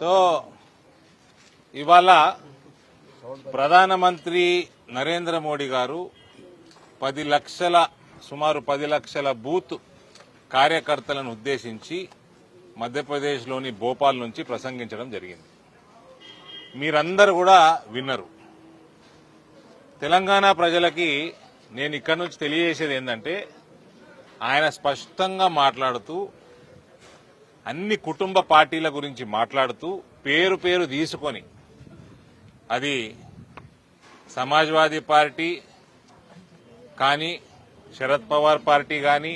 So ఇవాళ ప్రధానమంత్రి నరేంద్ర మోడీ గారు పది లక్షల సుమారు పది లక్షల బూత్ కార్యకర్తలను ఉద్దేశించి మధ్యప్రదేశ్లోని భోపాల్ నుంచి ప్రసంగించడం జరిగింది. మీరందరూ కూడా విన్నరు. తెలంగాణ ప్రజలకి నేను ఇక్కడి నుంచి తెలియజేసేది ఏంటంటే ఆయన స్పష్టంగా మాట్లాడుతూ అన్ని కుటుంబ పార్టీల గురించి మాట్లాడుతూ పేరు పేరు తీసుకొని అది సమాజ్వాదీ పార్టీ కానీ శరద్ పవార్ పార్టీ కానీ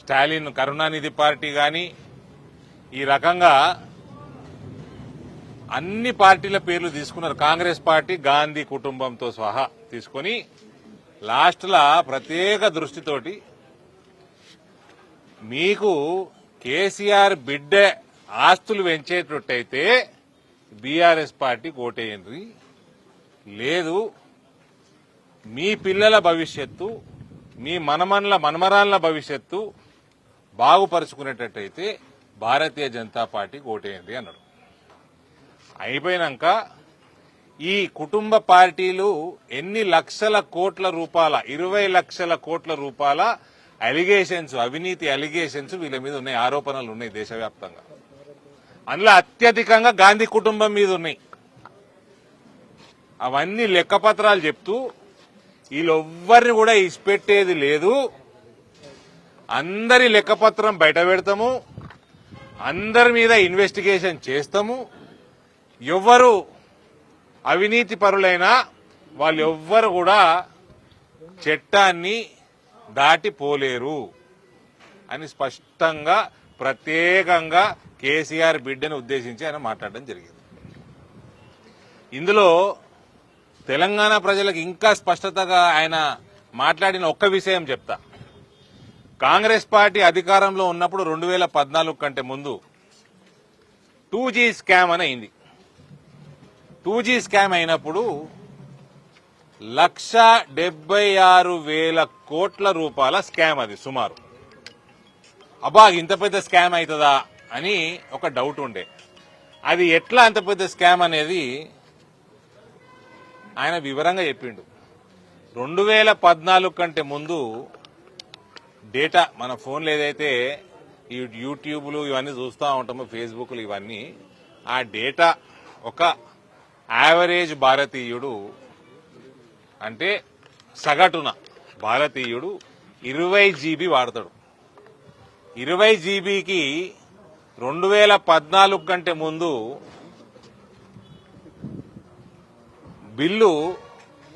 స్టాలిన్ కరుణానిధి పార్టీ కానీ ఈ రకంగా అన్ని పార్టీల పేర్లు తీసుకున్నారు. కాంగ్రెస్ పార్టీ గాంధీ కుటుంబంతో సహా తీసుకొని లాస్ట్లా ప్రత్యేక దృష్టితోటి మీకు కేసీఆర్ బిడ్డ ఆస్తులు పెంచేటట్టయితే బీఆర్ఎస్ పార్టీ ఓటేయండి. లేదు మీ పిల్లల భవిష్యత్తు మీ మనమన్ల మనమరాన్ల భవిష్యత్తు బాగుపరుచుకునేటట్టయితే భారతీయ జనతా పార్టీకి ఓటేయండి అన్నాడు. అయిపోయినాక ఈ కుటుంబ పార్టీలు ఎన్ని లక్షల కోట్ల రూపాయల ఇరవై లక్షల కోట్ల రూపాయల అలిగేషన్స్ అవినీతి అలిగేషన్స్ వీళ్ళ మీద ఉన్నాయి ఆరోపణలు ఉన్నాయి దేశవ్యాప్తంగా. అందులో అత్యధికంగా గాంధీ కుటుంబం మీద ఉన్నాయి. అవన్నీ లెక్కపత్రాలు చెప్తూ వీళ్ళెవ్వరిని కూడా ఇసిపెట్టేది లేదు. అందరి లెక్కపత్రం బయట పెడతాము అందరి మీద ఇన్వెస్టిగేషన్ చేస్తాము. ఎవ్వరు అవినీతి పరులైనా వాళ్ళు ఎవ్వరు కూడా చట్టాన్ని దాటిపోలేరు అని స్పష్టంగా ప్రత్యేకంగా కేసీఆర్ బిడ్డను ఉద్దేశించి ఆయన మాట్లాడడం జరిగింది. ఇందులో తెలంగాణ ప్రజలకు ఇంకా స్పష్టతగా ఆయన మాట్లాడిన ఒక్క విషయం చెప్తా. కాంగ్రెస్ పార్టీ అధికారంలో ఉన్నప్పుడు రెండు వేల పద్నాలుగు కంటే ముందు టూ జీ స్కామ్ అని అయింది. టూ జీ స్కామ్ అయినప్పుడు లక్ష డెబ్బై ఆరు వేల కోట్ల రూపాయల స్కామ్ అది సుమారు. అబ్బా ఇంత పెద్ద స్కామ్ అవుతుందా అని ఒక డౌట్ ఉండే. అది ఎట్లా అంత పెద్ద స్కామ్ అనేది ఆయన వివరంగా చెప్పిండు. రెండు వేల పద్నాలుగు కంటే ముందు డేటా మన ఫోన్లు ఏదైతే ఈ యూట్యూబ్లు ఇవన్నీ చూస్తూ ఉంటామో ఫేస్బుక్లు ఇవన్నీ ఆ డేటా ఒక యావరేజ్ భారతీయుడు అంటే సగటున భారతీయుడు ఇరవై జీబీ వాడతాడు. ఇరవై జీబీకి రెండు వేల పద్నాలుగు కంటే ముందు బిల్లు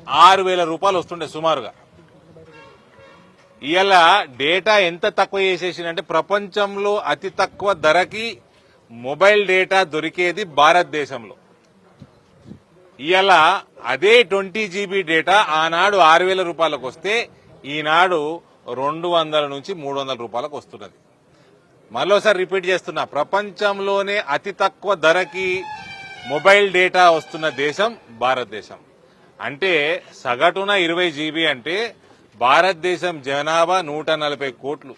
ఆరు వేల రూపాయలు వస్తుండే సుమారుగా. ఇవాళ డేటా ఎంత తక్కువ చేసేసిందంటే ప్రపంచంలో అతి తక్కువ ధరకి మొబైల్ డేటా దొరికేది భారతదేశంలో. ఇవాళ అదే ట్వంటీ జీబీ డేటా ఆనాడు ఆరు వేల రూపాయలకు వస్తే ఈనాడు రెండు వందల నుంచి మూడు వందల రూపాయలకు వస్తున్నది. మరోసారి రిపీట్ చేస్తున్నా ప్రపంచంలోనే అతి తక్కువ ధరకి మొబైల్ డేటా వస్తున్న దేశం భారతదేశం. అంటే సగటున ఇరవై జీబీ అంటే భారతదేశం జనాభా నూట నలభై కోట్లు.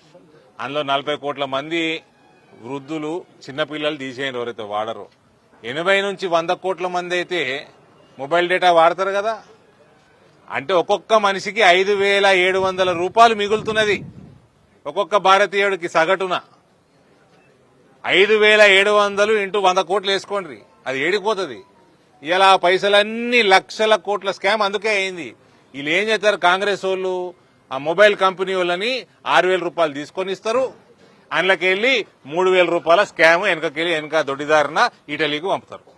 అందులో నలభై కోట్ల మంది వృద్ధులు చిన్నపిల్లలు తీసేయండి ఎవరైతే వాడరు ఎనభై నుంచి వంద కోట్ల మంది అయితే మొబైల్ డేటా వాడతారు కదా? అంటే ఒక్కొక్క మనిషికి ఐదు వేల ఏడు వందల రూపాయలు మిగులుతున్నది. ఒక్కొక్క భారతీయుడికి సగటున. ఐదు వేల ఏడు వందలు ఇంటూ వంద కోట్లు వేసుకోండి. అది ఏడిపోతుంది. ఇలా పైసలన్నీ లక్షల కోట్ల స్కామ్ అందుకే అయింది. వీళ్ళు ఏం చేస్తారు? కాంగ్రెస్ వాళ్ళు ఆ మొబైల్ కంపెనీ వాళ్ళని ఆరు వేల రూపాయలు తీసుకొని ఇస్తారు. అందులోకి వెళ్ళి మూడు వేల రూపాయల స్కామ్ వెనకకెళ్ళి వెనక దొడ్డిదారిన ఇటలీకి పంపుతారు.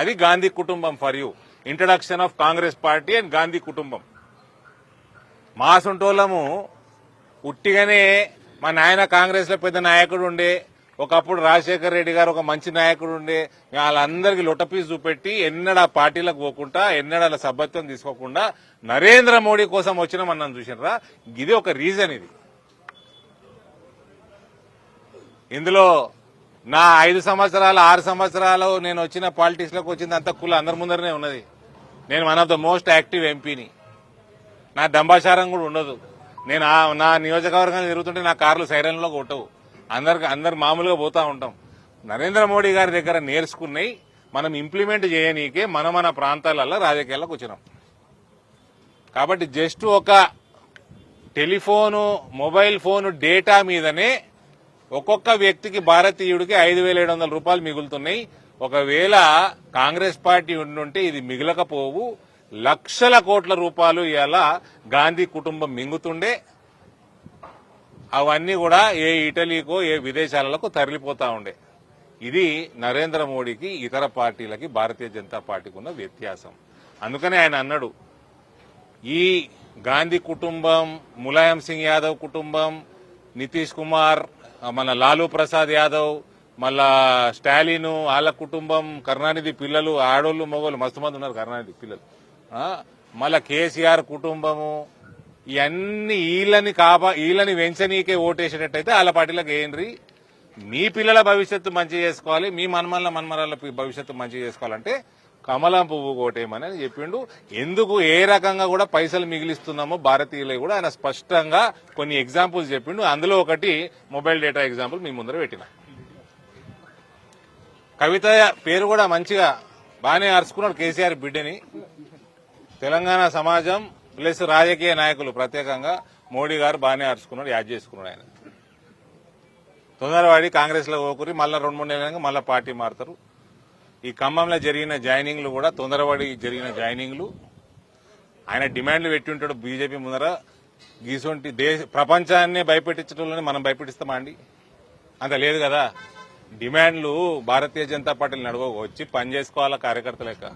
అది గాంధీ కుటుంబం for you introduction of Congress party and Gandhi కుటుంబం. మా సొంటోళ్ళము ఉట్టిగానే మా నాయన కాంగ్రెస్లో పెద్ద నాయకుడు ఉండే ఒకప్పుడు రాజశేఖర రెడ్డి గారు ఒక మంచి నాయకుడు ఉండే వాళ్ళందరికీ లొటపీస్ చూపెట్టి ఎన్నడా పార్టీలకు పోకుండా ఎన్నడా సభ్యత్వం తీసుకోకుండా నరేంద్ర మోడీ కోసం వచ్చిన మనం చూసినరా? ఇది ఒక రీజన్ ఇది. ఇందులో నా ఐదు సంవత్సరాలు ఆరు సంవత్సరాలు నేను వచ్చిన పాలిటిక్స్లోకి వచ్చింది అంతా కుల అందరి ముందరనే ఉన్నది. నేను one of the most active ఎంపీని నా. దంబాచారం కూడా ఉండదు. నేను నా నియోజకవర్గం తిరుగుతుంటే నా కార్లు సైరన్లో కొట్టవు. అందరికి అందరు మామూలుగా పోతా ఉంటాం. నరేంద్ర మోడీ గారి దగ్గర నేర్చుకున్నాయి మనం ఇంప్లిమెంట్ చేయనీకే మన మన ప్రాంతాలలో రాజకీయాలకు వచ్చినాం. కాబట్టి జస్ట్ ఒక టెలిఫోను మొబైల్ ఫోను డేటా మీదనే ఒక్కొక్క వ్యక్తికి భారతీయుడికి ఐదు వేల ఏడు వందల రూపాయలు మిగులుతున్నాయి. ఒకవేళ కాంగ్రెస్ పార్టీ ఉండుంటే ఇది మిగలకపోవు. లక్షల కోట్ల రూపాయలు ఇలా గాంధీ కుటుంబం మింగుతుండే. అవన్నీ కూడా ఏ ఇటలీకో ఏ విదేశాలకు తరలిపోతా ఉండే. ఇది నరేంద్ర మోడీకి ఇతర పార్టీలకి భారతీయ జనతా పార్టీకి ఉన్న వ్యత్యాసం. అందుకనే ఆయన అన్నాడు ఈ గాంధీ కుటుంబం ములాయం సింగ్ యాదవ్ కుటుంబం నితీష్ కుమార్ మన లాలూ ప్రసాద్ యాదవ్ మళ్ళా స్టాలిన్ వాళ్ళ కుటుంబం కరుణానిధి పిల్లలు ఆడోళ్ళు మగోళ్ళు మస్తు మంది ఉన్నారు కరుణానిధి పిల్లలు. మళ్ళా కేసీఆర్ కుటుంబము ఇవన్నీ వీళ్ళని కాపా వీళ్ళని వెంచనీకే ఓటేసేటట్టయితే వాళ్ళ పార్టీలకు వేయండి మీ పిల్లల భవిష్యత్తు మంచి చేసుకోవాలి మీ మన్మల్ల మన్మరాల భవిష్యత్తు మంచి చేసుకోవాలంటే కమలం పువ్వు కోటేమని అని చెప్పిండు. ఎందుకు ఏ రకంగా కూడా పైసలు మిగిలిస్తున్నామో భారతీయులే కూడా ఆయన స్పష్టంగా కొన్ని ఎగ్జాంపుల్స్ చెప్పిండు. అందులో ఒకటి మొబైల్ డేటా ఎగ్జాంపుల్ మీ ముందర పెట్టిన. కవిత పేరు కూడా మంచిగా బాగానే అరుచుకున్నాడు కేసీఆర్ బిడ్డని. తెలంగాణ సమాజం ప్లస్ రాజకీయ నాయకులు ప్రత్యేకంగా మోడీ గారు బాగానే అరుచుకున్నాడు యాడ్ చేసుకున్నాడు ఆయన. తొందరవాడి కాంగ్రెస్లో లో మళ్ళీ రెండు మూడు నెలలకి మళ్ళీ పార్టీ మారుతారు. ఈ ఖమ్మంలో జరిగిన జాయినింగ్లు కూడా తొందరపడి జరిగిన జాయినింగ్లు. ఆయన డిమాండ్లు పెట్టి ఉంటాడు బీజేపీ ముందర. గీసొంటి దేశ ప్రపంచాన్ని భయపెట్టించడంలోనే మనం భయపెట్టిస్తామా అండి? అంత లేదు కదా. డిమాండ్లు భారతీయ జనతా పార్టీలు నడవ వచ్చి పని చేసుకోవాలా కార్యకర్త లెక్క?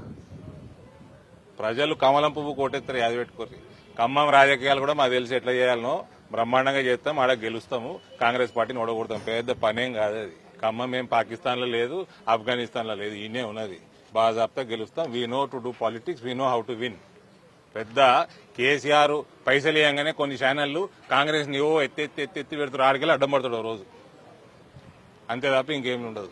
ప్రజలు కమలం పువ్వు కోటెత్తారు యాది పెట్టుకోరు ఖమ్మం రాజకీయాలు కూడా మాకు తెలిసి ఎట్లా చేయాలనో బ్రహ్మాండంగా చేస్తాం ఆడ గెలుస్తాము కాంగ్రెస్ పార్టీని ఓడగొడతాం. పెద్ద పనేం కాదు అది. ఖమ్మం ఏం పాకిస్తాన్లో లేదు ఆఫ్ఘనిస్తాన్లో లేదు ఈయనే ఉన్నది. బాజాబ్తా గెలుస్తాం. We know to do politics we know how to win పెద్ద కేసీఆర్ పైసలు ఇవ్వగానే కొన్ని ఛానళ్ళు కాంగ్రెస్ని ఓ ఎత్తి ఎత్తి ఎత్తి ఎత్తి పెడుతారు ఆడికెళ్ళి అడ్డం పడతాడు రోజు. అంతే తప్ప ఇంకేమి ఉండదు.